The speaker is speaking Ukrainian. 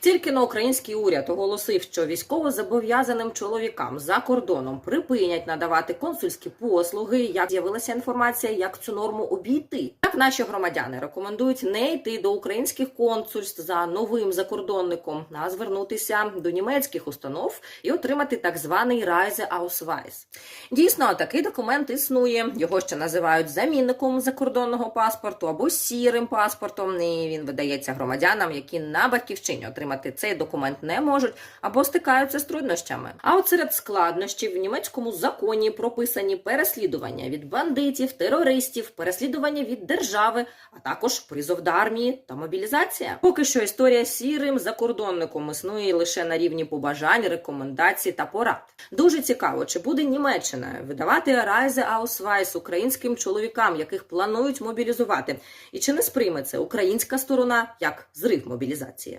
Тільки на український уряд оголосив, що військовозобов'язаним чоловікам за кордоном припинять надавати консульські послуги. Як з'явилася інформація, як цю норму обійти. Наші громадяни рекомендують не йти до українських консульств за новим закордонником, а звернутися до німецьких установ і отримати так званий Reiseausweis. Дійсно, такий документ існує. Його ще називають замінником закордонного паспорту або сірим паспортом. І він видається громадянам, які на батьківщині отримати цей документ не можуть або стикаються з труднощами. А от серед складнощів в німецькому законі прописані переслідування від бандитів, терористів, переслідування від держави, а також призов до армії та мобілізація. Поки що історія сірим закордонником існує лише на рівні побажань, рекомендацій та порад. Дуже цікаво, чи буде Німеччина видавати Reiseausweis українським чоловікам, яких планують мобілізувати, і чи не сприйме це українська сторона як зрив мобілізації.